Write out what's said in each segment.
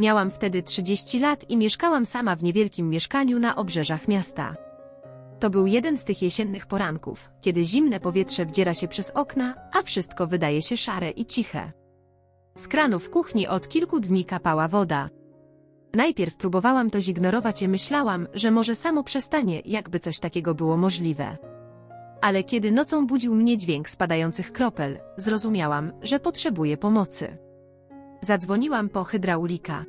Miałam wtedy 30 lat i mieszkałam sama w niewielkim mieszkaniu na obrzeżach miasta. To był jeden z tych jesiennych poranków, kiedy zimne powietrze wdziera się przez okna, a wszystko wydaje się szare i ciche. Z kranu w kuchni od kilku dni kapała woda. Najpierw próbowałam to zignorować i myślałam, że może samo przestanie, jakby coś takiego było możliwe. Ale kiedy nocą budził mnie dźwięk spadających kropel, zrozumiałam, że potrzebuję pomocy. Zadzwoniłam po hydraulika.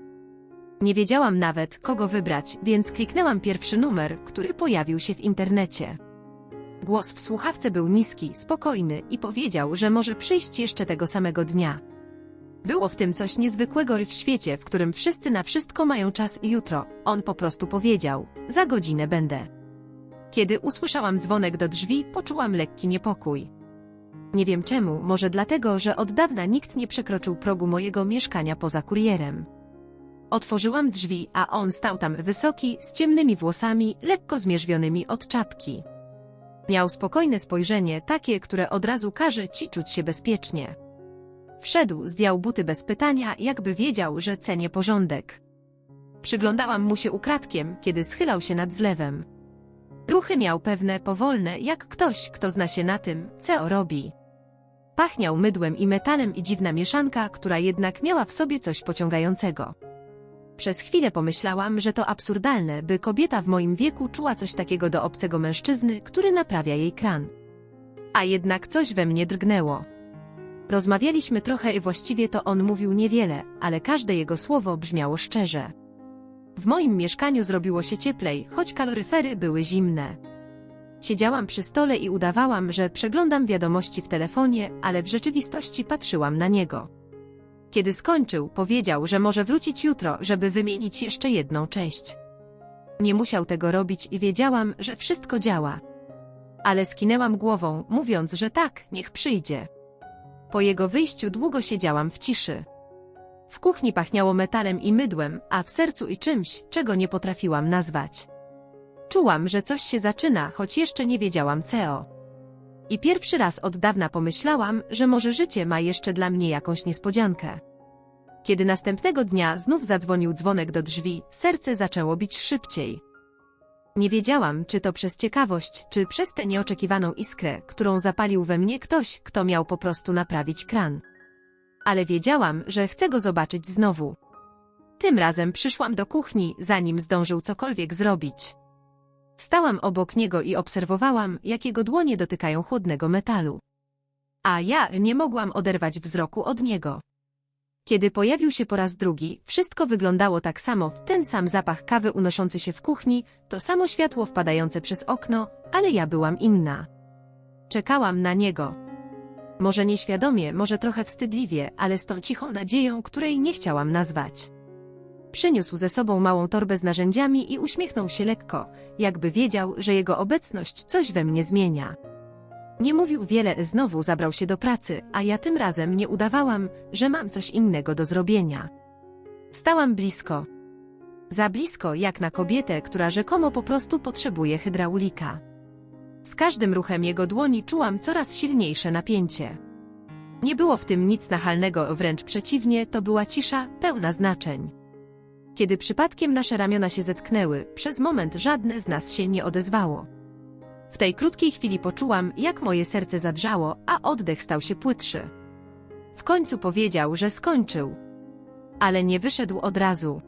Nie wiedziałam nawet, kogo wybrać, więc kliknęłam pierwszy numer, który pojawił się w internecie. Głos w słuchawce był niski, spokojny i powiedział, że może przyjść jeszcze tego samego dnia. Było w tym coś niezwykłego w świecie, w którym wszyscy na wszystko mają czas i jutro. On po prostu powiedział: Za godzinę będę. Kiedy usłyszałam dzwonek do drzwi, poczułam lekki niepokój. Nie wiem czemu, może dlatego, że od dawna nikt nie przekroczył progu mojego mieszkania poza kurierem. Otworzyłam drzwi, a on stał tam wysoki, z ciemnymi włosami, lekko zmierzwionymi od czapki. Miał spokojne spojrzenie, takie, które od razu każe ci czuć się bezpiecznie. Wszedł, zdjął buty bez pytania, jakby wiedział, że cenię porządek. Przyglądałam mu się ukradkiem, kiedy schylał się nad zlewem. Ruchy miał pewne, powolne, jak ktoś, kto zna się na tym, co robi. Pachniał mydłem i metalem i dziwna mieszanka, która jednak miała w sobie coś pociągającego. Przez chwilę pomyślałam, że to absurdalne, by kobieta w moim wieku czuła coś takiego do obcego mężczyzny, który naprawia jej kran. A jednak coś we mnie drgnęło. Rozmawialiśmy trochę i właściwie to on mówił niewiele, ale każde jego słowo brzmiało szczerze. W moim mieszkaniu zrobiło się cieplej, choć kaloryfery były zimne. Siedziałam przy stole i udawałam, że przeglądam wiadomości w telefonie, ale w rzeczywistości patrzyłam na niego. Kiedy skończył, powiedział, że może wrócić jutro, żeby wymienić jeszcze jedną część. Nie musiał tego robić i wiedziałam, że wszystko działa. Ale skinęłam głową, mówiąc, że tak, niech przyjdzie. Po jego wyjściu długo siedziałam w ciszy. W kuchni pachniało metalem i mydłem, a w sercu i czymś, czego nie potrafiłam nazwać. Czułam, że coś się zaczyna, choć jeszcze nie wiedziałam co. I pierwszy raz od dawna pomyślałam, że może życie ma jeszcze dla mnie jakąś niespodziankę. Kiedy następnego dnia znów zadzwonił dzwonek do drzwi, serce zaczęło bić szybciej. Nie wiedziałam, czy to przez ciekawość, czy przez tę nieoczekiwaną iskrę, którą zapalił we mnie ktoś, kto miał po prostu naprawić kran. Ale wiedziałam, że chcę go zobaczyć znowu. Tym razem przyszłam do kuchni, zanim zdążył cokolwiek zrobić. Stałam obok niego i obserwowałam, jak jego dłonie dotykają chłodnego metalu. A ja nie mogłam oderwać wzroku od niego. Kiedy pojawił się po raz drugi, wszystko wyglądało tak samo, ten sam zapach kawy unoszący się w kuchni, to samo światło wpadające przez okno, ale ja byłam inna. Czekałam na niego. Może nieświadomie, może trochę wstydliwie, ale z tą cichą nadzieją, której nie chciałam nazwać. Przyniósł ze sobą małą torbę z narzędziami i uśmiechnął się lekko, jakby wiedział, że jego obecność coś we mnie zmienia. Nie mówił wiele, znowu zabrał się do pracy, a ja tym razem nie udawałam, że mam coś innego do zrobienia. Stałam blisko. Za blisko jak na kobietę, która rzekomo po prostu potrzebuje hydraulika. Z każdym ruchem jego dłoni czułam coraz silniejsze napięcie. Nie było w tym nic nachalnego, wręcz przeciwnie, to była cisza, pełna znaczeń. Kiedy przypadkiem nasze ramiona się zetknęły, przez moment żadne z nas się nie odezwało. W tej krótkiej chwili poczułam, jak moje serce zadrżało, a oddech stał się płytszy. W końcu powiedział, że skończył. Ale nie wyszedł od razu.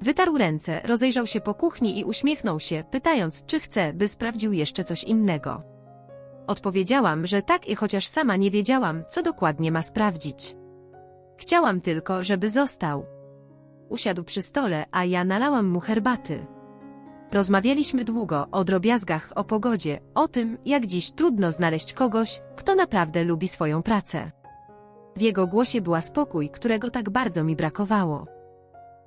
Wytarł ręce, rozejrzał się po kuchni i uśmiechnął się, pytając, czy chce, by sprawdził jeszcze coś innego. Odpowiedziałam, że tak i chociaż sama nie wiedziałam, co dokładnie ma sprawdzić. Chciałam tylko, żeby został. Usiadł przy stole, a ja nalałam mu herbaty. Rozmawialiśmy długo o drobiazgach, o pogodzie, o tym, jak dziś trudno znaleźć kogoś, kto naprawdę lubi swoją pracę. W jego głosie była spokój, którego tak bardzo mi brakowało.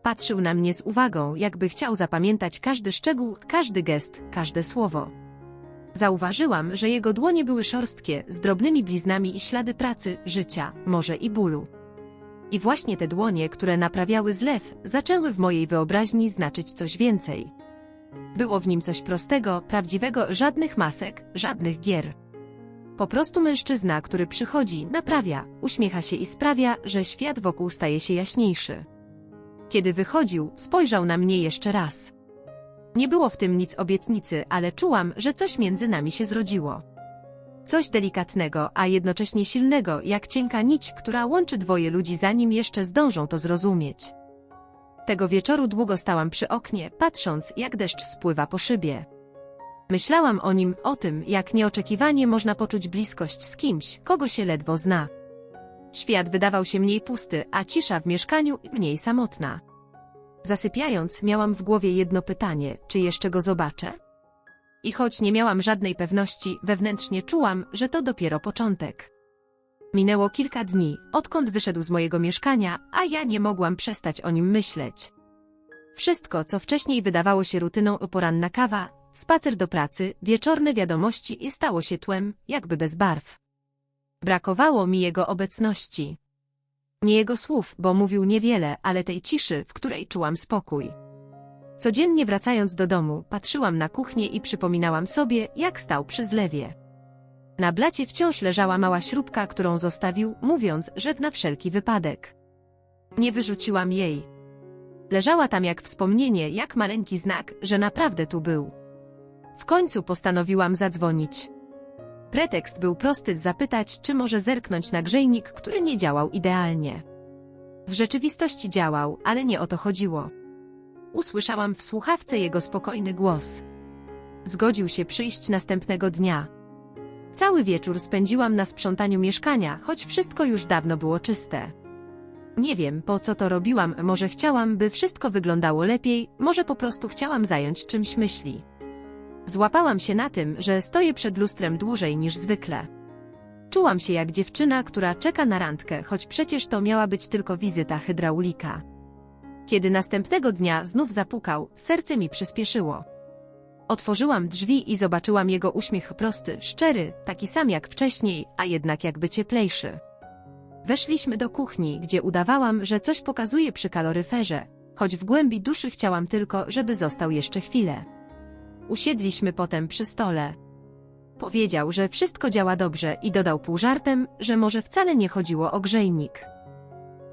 Patrzył na mnie z uwagą, jakby chciał zapamiętać każdy szczegół, każdy gest, każde słowo. Zauważyłam, że jego dłonie były szorstkie, z drobnymi bliznami i ślady pracy, życia, może i bólu. I właśnie te dłonie, które naprawiały zlew, zaczęły w mojej wyobraźni znaczyć coś więcej. Było w nim coś prostego, prawdziwego, żadnych masek, żadnych gier. Po prostu mężczyzna, który przychodzi, naprawia, uśmiecha się i sprawia, że świat wokół staje się jaśniejszy. Kiedy wychodził, spojrzał na mnie jeszcze raz. Nie było w tym nic obietnicy, ale czułam, że coś między nami się zrodziło. Coś delikatnego, a jednocześnie silnego, jak cienka nić, która łączy dwoje ludzi zanim jeszcze zdążą to zrozumieć. Tego wieczoru długo stałam przy oknie, patrząc, jak deszcz spływa po szybie. Myślałam o nim, o tym, jak nieoczekiwanie można poczuć bliskość z kimś, kogo się ledwo zna. Świat wydawał się mniej pusty, a cisza w mieszkaniu mniej samotna. Zasypiając, miałam w głowie jedno pytanie, czy jeszcze go zobaczę? I choć nie miałam żadnej pewności, wewnętrznie czułam, że to dopiero początek. Minęło kilka dni, odkąd wyszedł z mojego mieszkania, a ja nie mogłam przestać o nim myśleć. Wszystko, co wcześniej wydawało się rutyną poranna kawa, spacer do pracy, wieczorne wiadomości i stało się tłem, jakby bez barw. Brakowało mi jego obecności. Nie jego słów, bo mówił niewiele, ale tej ciszy, w której czułam spokój. Codziennie wracając do domu, patrzyłam na kuchnię i przypominałam sobie, jak stał przy zlewie. Na blacie wciąż leżała mała śrubka, którą zostawił, mówiąc, że na wszelki wypadek. Nie wyrzuciłam jej. Leżała tam jak wspomnienie, jak maleńki znak, że naprawdę tu był. W końcu postanowiłam zadzwonić. Pretekst był prosty zapytać, czy może zerknąć na grzejnik, który nie działał idealnie. W rzeczywistości działał, ale nie o to chodziło. Usłyszałam w słuchawce jego spokojny głos. Zgodził się przyjść następnego dnia. Cały wieczór spędziłam na sprzątaniu mieszkania, choć wszystko już dawno było czyste. Nie wiem, po co to robiłam, może chciałam, by wszystko wyglądało lepiej, może po prostu chciałam zająć czymś myśli. Złapałam się na tym, że stoję przed lustrem dłużej niż zwykle. Czułam się jak dziewczyna, która czeka na randkę, choć przecież to miała być tylko wizyta hydraulika. Kiedy następnego dnia znów zapukał, serce mi przyspieszyło. Otworzyłam drzwi i zobaczyłam jego uśmiech prosty, szczery, taki sam jak wcześniej, a jednak jakby cieplejszy. Weszliśmy do kuchni, gdzie udawałam, że coś pokazuje przy kaloryferze, choć w głębi duszy chciałam tylko, żeby został jeszcze chwilę. Usiedliśmy potem przy stole. Powiedział, że wszystko działa dobrze i dodał pół żartem, że może wcale nie chodziło o grzejnik.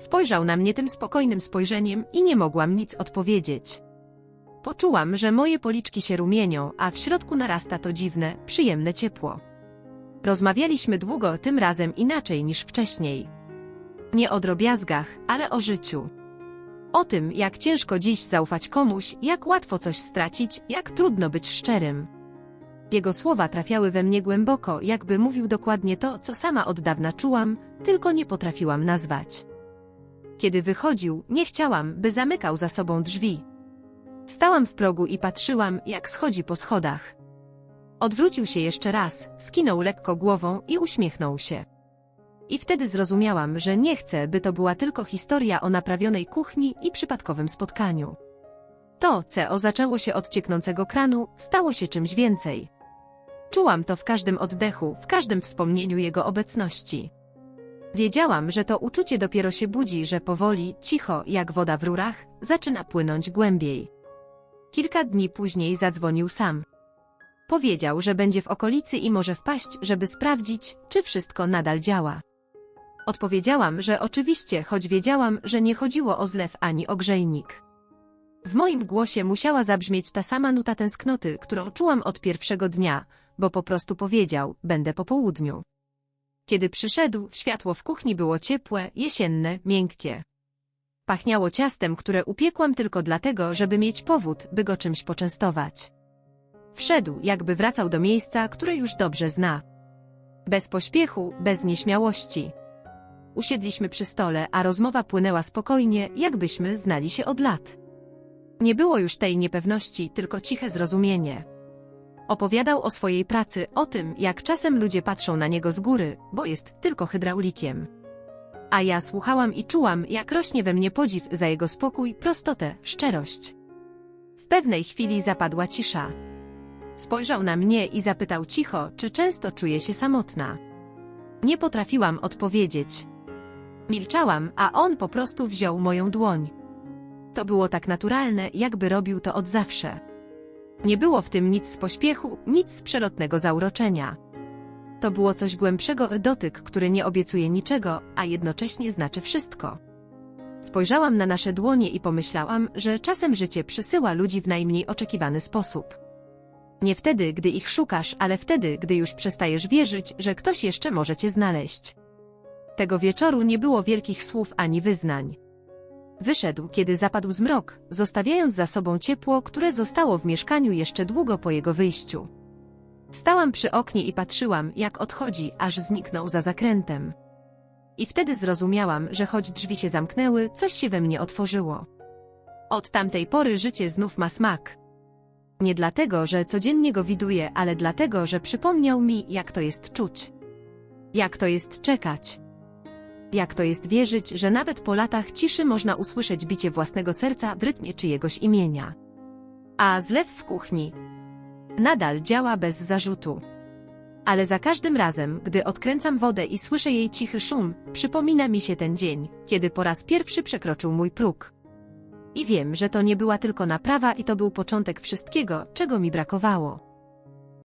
Spojrzał na mnie tym spokojnym spojrzeniem i nie mogłam nic odpowiedzieć. Poczułam, że moje policzki się rumienią, a w środku narasta to dziwne, przyjemne ciepło. Rozmawialiśmy długo, tym razem inaczej niż wcześniej. Nie o drobiazgach, ale o życiu. O tym, jak ciężko dziś zaufać komuś, jak łatwo coś stracić, jak trudno być szczerym. Jego słowa trafiały we mnie głęboko, jakby mówił dokładnie to, co sama od dawna czułam, tylko nie potrafiłam nazwać. Kiedy wychodził, nie chciałam, by zamykał za sobą drzwi. Stałam w progu i patrzyłam, jak schodzi po schodach. Odwrócił się jeszcze raz, skinął lekko głową i uśmiechnął się. I wtedy zrozumiałam, że nie chcę, by to była tylko historia o naprawionej kuchni i przypadkowym spotkaniu. To, co zaczęło się od cieknącego kranu, stało się czymś więcej. Czułam to w każdym oddechu, w każdym wspomnieniu jego obecności. Wiedziałam, że to uczucie dopiero się budzi, że powoli, cicho, jak woda w rurach, zaczyna płynąć głębiej. Kilka dni później zadzwonił sam. Powiedział, że będzie w okolicy i może wpaść, żeby sprawdzić, czy wszystko nadal działa. Odpowiedziałam, że oczywiście, choć wiedziałam, że nie chodziło o zlew ani o grzejnik. W moim głosie musiała zabrzmieć ta sama nuta tęsknoty, którą czułam od pierwszego dnia, bo po prostu powiedział, będę po południu. Kiedy przyszedł, światło w kuchni było ciepłe, jesienne, miękkie. Pachniało ciastem, które upiekłam tylko dlatego, żeby mieć powód, by go czymś poczęstować. Wszedł, jakby wracał do miejsca, które już dobrze zna. Bez pośpiechu, bez nieśmiałości. Usiedliśmy przy stole, a rozmowa płynęła spokojnie, jakbyśmy znali się od lat. Nie było już tej niepewności, tylko ciche zrozumienie. Opowiadał o swojej pracy, o tym, jak czasem ludzie patrzą na niego z góry, bo jest tylko hydraulikiem. A ja słuchałam i czułam, jak rośnie we mnie podziw za jego spokój, prostotę, szczerość. W pewnej chwili zapadła cisza. Spojrzał na mnie i zapytał cicho, czy często czuję się samotna. Nie potrafiłam odpowiedzieć. Milczałam, a on po prostu wziął moją dłoń. To było tak naturalne, jakby robił to od zawsze. Nie było w tym nic z pośpiechu, nic z przelotnego zauroczenia. To było coś głębszego, dotyk, który nie obiecuje niczego, a jednocześnie znaczy wszystko. Spojrzałam na nasze dłonie i pomyślałam, że czasem życie przysyła ludzi w najmniej oczekiwany sposób. Nie wtedy, gdy ich szukasz, ale wtedy, gdy już przestajesz wierzyć, że ktoś jeszcze może cię znaleźć. Tego wieczoru nie było wielkich słów ani wyznań. Wyszedł, kiedy zapadł zmrok, zostawiając za sobą ciepło, które zostało w mieszkaniu jeszcze długo po jego wyjściu. Stałam przy oknie i patrzyłam, jak odchodzi, aż zniknął za zakrętem. I wtedy zrozumiałam, że choć drzwi się zamknęły, coś się we mnie otworzyło. Od tamtej pory życie znów ma smak. Nie dlatego, że codziennie go widuję, ale dlatego, że przypomniał mi, jak to jest czuć. Jak to jest czekać. Jak to jest wierzyć, że nawet po latach ciszy można usłyszeć bicie własnego serca w rytmie czyjegoś imienia. A zlew w kuchni nadal działa bez zarzutu. Ale za każdym razem, gdy odkręcam wodę i słyszę jej cichy szum, przypomina mi się ten dzień, kiedy po raz pierwszy przekroczył mój próg. I wiem, że to nie była tylko naprawa i to był początek wszystkiego, czego mi brakowało.